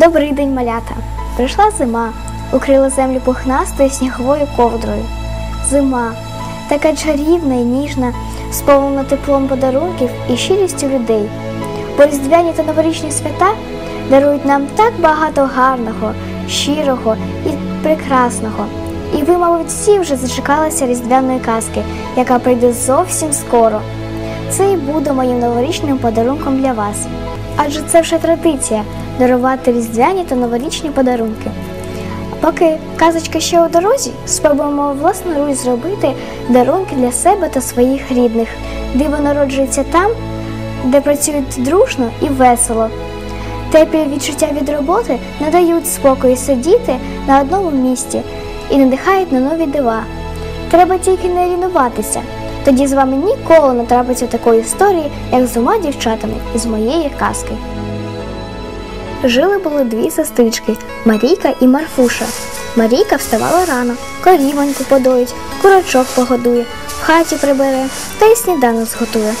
Добрий день, малята! Прийшла зима, укрила землю пухнастою сніговою ковдрою. Зима така чарівна і ніжна, сповнена теплом подарунків і щирістю людей. Бо різдвяні та новорічні свята дарують нам так багато гарного, щирого і прекрасного. І ви, мабуть, всі вже зачекалися різдвяної казки, яка прийде зовсім скоро. Це і буде моїм новорічним подарунком для вас. Адже це вже традиція дарувати різдвяні та новорічні подарунки. Поки казочка ще у дорозі, спробуємо власноруч зробити дарунки для себе та своїх рідних. Диво народжується там, де працюють дружно і весело. Теплі відчуття від роботи не дають спокою сидіти на одному місці і надихають на нові дива. Треба тільки не лінуватися. Тоді з вами ніколи не трапиться такої історії, як з двома дівчатами із моєї казки. Жили були дві сестрички Марійка і Марфуша. Марійка вставала рано, корівоньку подоїть, курочок погодує, в хаті прибере та й сніданок зготує.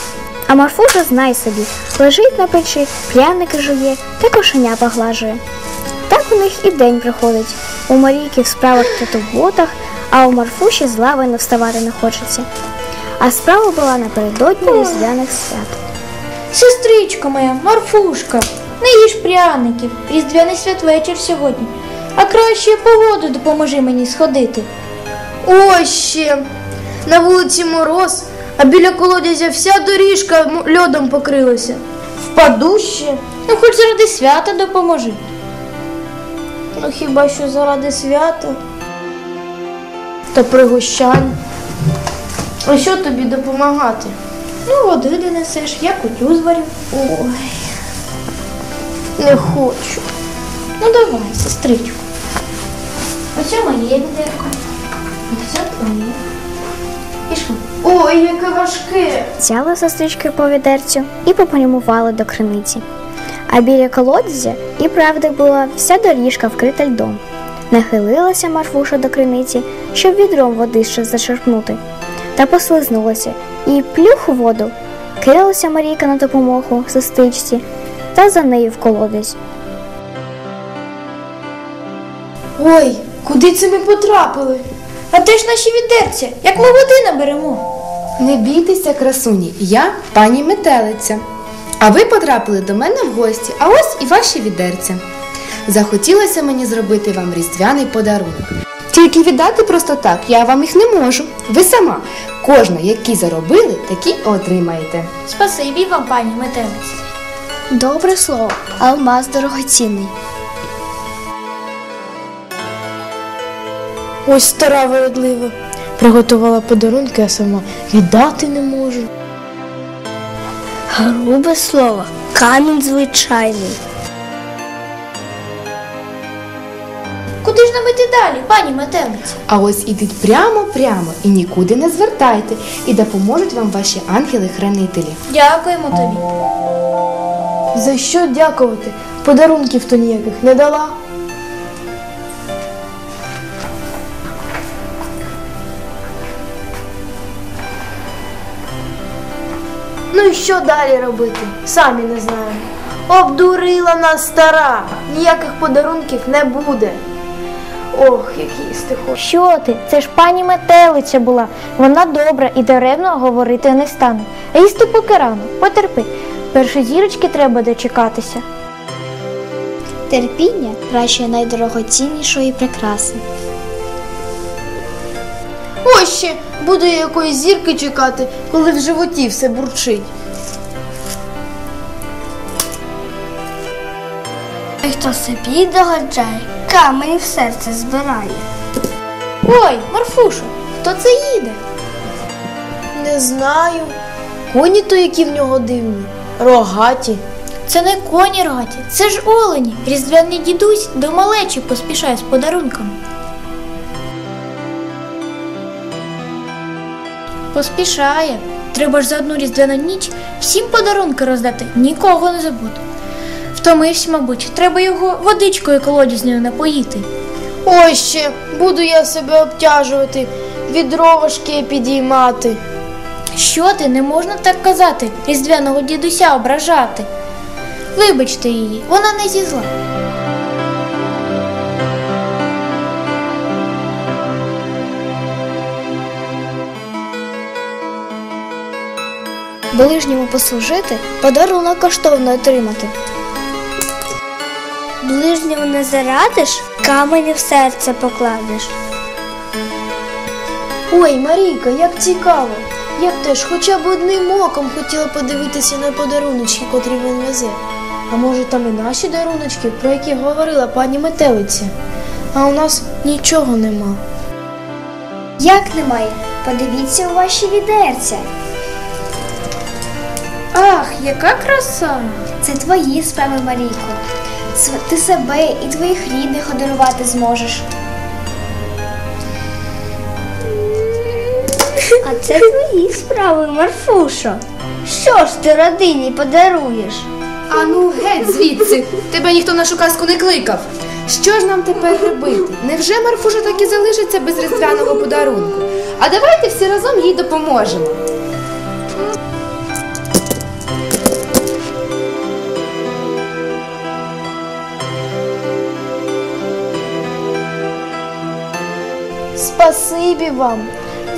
А Марфуша, знай собі, лежить на печі, пряники жує та кошеня поглажує. Так у них і день проходить. У Марійки в справах та турботах, а у Марфуші з лави не вставати не хочеться. А справа була напередодні різдвяних свят. Сестричко моя, Марфушка, не їж пряників, різдвяний святвечір сьогодні. А краще погоду допоможи мені сходити. Ось ще. На вулиці мороз, а біля колодязя вся доріжка льодом покрилася. Впаду ще. Ну, хоч заради свята допоможи. Ну хіба що заради свята? Та пригощань. А що тобі допомагати? Ну, води донесеш, я кутю зварю. Ой. Не хочу. Ну давай, сестричку. Ось моє відерко. Ось твоє. Ой, яке важке. Взяли сестрички по відерцю і попрямували до криниці. А біля колодязя і правда була вся доріжка вкрита льдом. Нахилилася Марфуша до криниці, щоб відром води ще зачерпнути, та послизнулася і плюх у воду. Кинулася Марійка на допомогу сестричці та за нею в колодязь. Ой, куди це ми потрапили? А де ж наші відерця? Як ми води наберемо? Не бійтеся, красуні, я пані метелиця. А ви потрапили до мене в гості, а ось і ваші відерця. Захотілося мені зробити вам різдвяний подарунок. Тільки віддати просто так я вам їх не можу. Ви сама, кожна, які заробили, такі отримаєте. Спасибі вам, пані метелиці. Добре слово, алмаз дорогоцінний. Ось стара вередлива. Приготувала подарунки, а сама віддати не можу. Грубе слово, камінь звичайний. Куди ж нам іти далі, пані метелиці? А ось ідіть прямо-прямо і нікуди не звертайте, і допоможуть вам ваші ангели-хранителі. Дякуємо тобі. За що дякувати? Подарунків то ніяких не дала. Ну і що далі робити? Самі не знаємо. Обдурила нас стара. Ніяких подарунків не буде. Ох, як їсти. Що ти? Це ж пані метелиця була. Вона добра і даремно говорити не стане. А їсти поки рано, потерпи. Першої зірочки треба дочекатися. Терпіння краще найдорогоціннішої прикраси. Ось ще буду я якоїсь зірки чекати, коли в животі все бурчить. Хто собі догаджає, камені в серце збирає. Ой, Марфушо, хто це їде? Не знаю. Коні то які в нього дивні, рогаті. Це не коні рогаті, це ж олені. Різдвяний дідусь до малечі поспішає з подарунками. Поспішає. Треба ж за одну різдвяну ніч всім подарунки роздати, нікого не забути. Втомився, мабуть, треба його водичкою колодязною напоїти. Ось ще буду я себе обтяжувати, відро важке підіймати. Що ти не можна так казати, різдвяного дідуся ображати? Вибачте її, вона не зі зла. Ближньому послужити подарунок коштовно отримати. Ближньому не зарадиш, камені в серце покладеш. Ой, Марійка, як цікаво. Я б теж хоча б одним оком хотіла подивитися на подаруночки, котрі він везе. А може там і наші даруночки, про які говорила пані метелиця. А у нас нічого нема. Як немає? Подивіться у ваші відерця. Ах, яка краса! Це твої справи, Марійко. Ти себе і твоїх рідних одарувати зможеш. А це твої справи, Марфушо. Що ж ти родині подаруєш? Ану, геть звідси, тебе ніхто на шуказку не кликав. Що ж нам тепер робити? Невже Марфуша так і залишиться без різдвяного подарунку? А давайте всі разом їй допоможемо. Спасибі вам.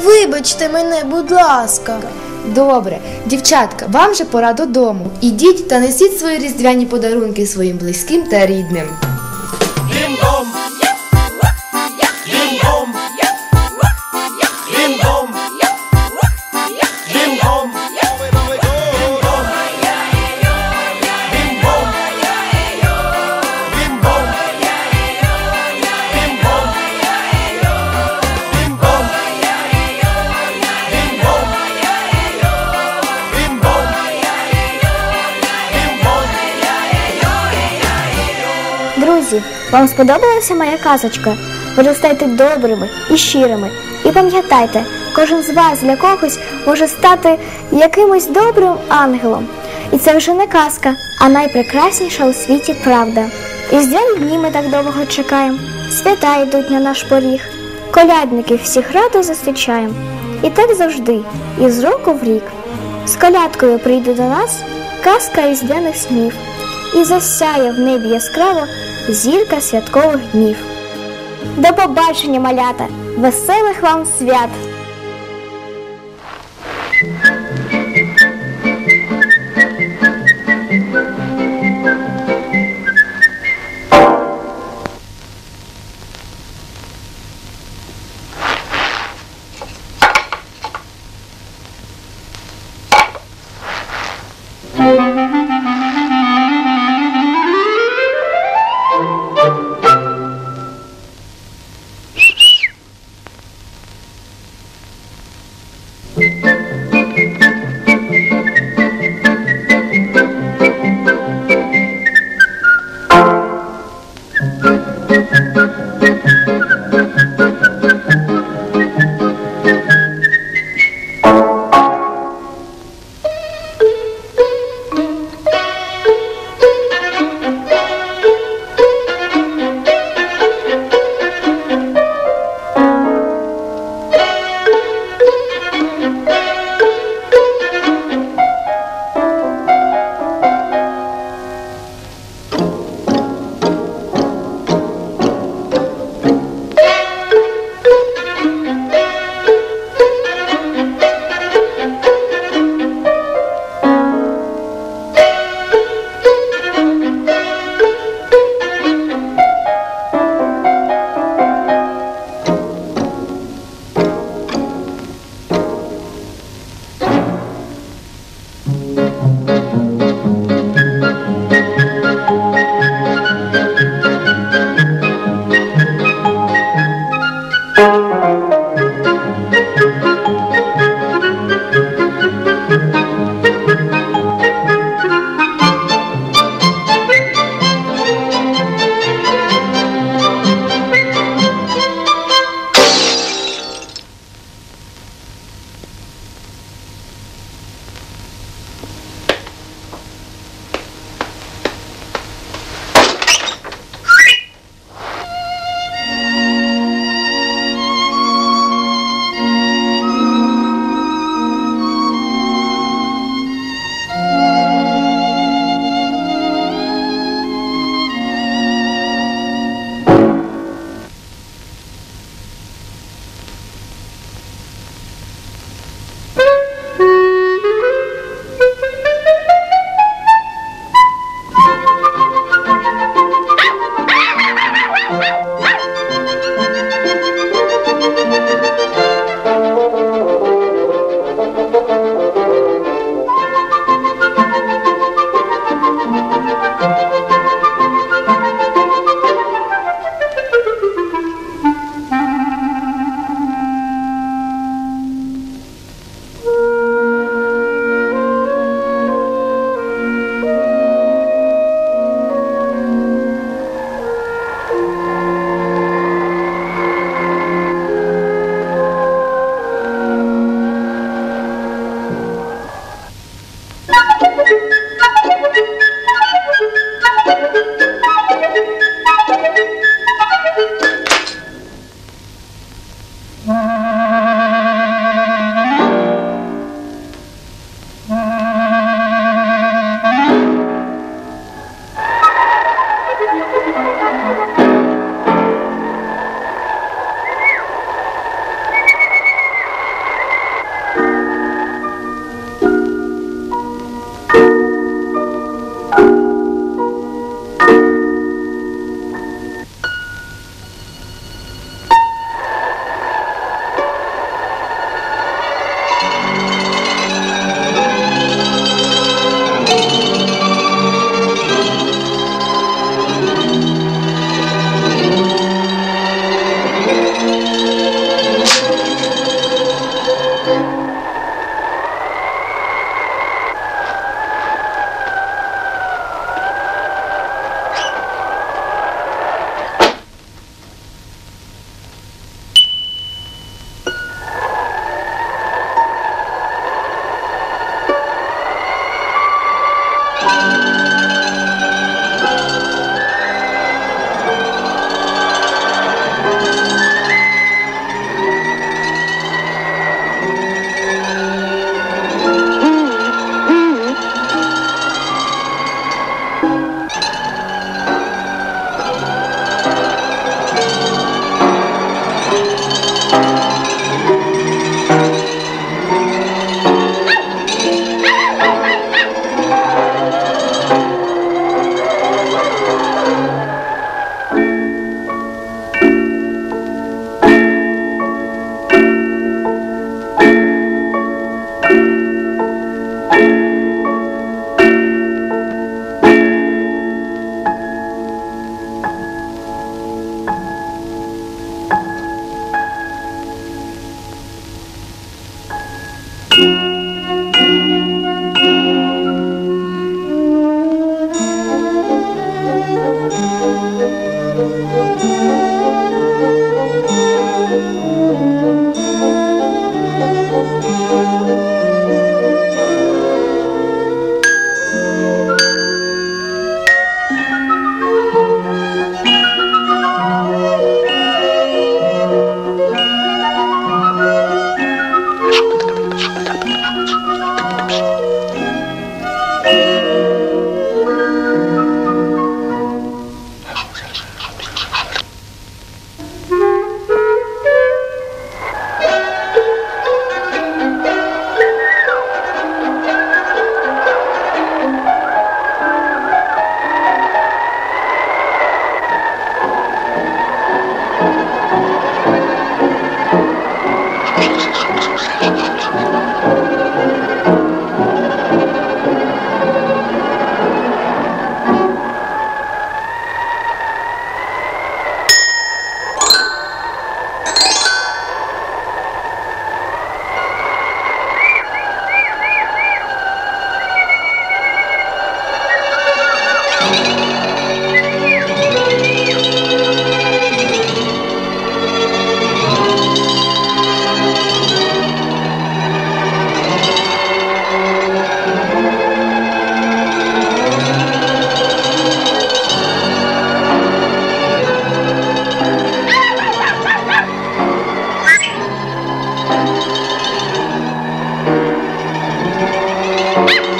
Вибачте мене, будь ласка. Добре, дівчатка, вам же пора додому. Ідіть та несіть свої різдвяні подарунки своїм близьким та рідним. Вам сподобалася моя казочка? Виростайте добрими і щирими. І пам'ятайте, кожен з вас для когось може стати якимось добрим ангелом. І це вже не казка, а найпрекрасніша у світі правда. І з дні ми так довго чекаємо. Свята йдуть на наш поріг. Колядників всіх радо зустрічаємо. І так завжди, і з року в рік. З колядкою прийде до нас казка різдвяних снів і засяє в небі яскраво зірка святкових днів. До побачення, малята! Веселих вам свят! Thank.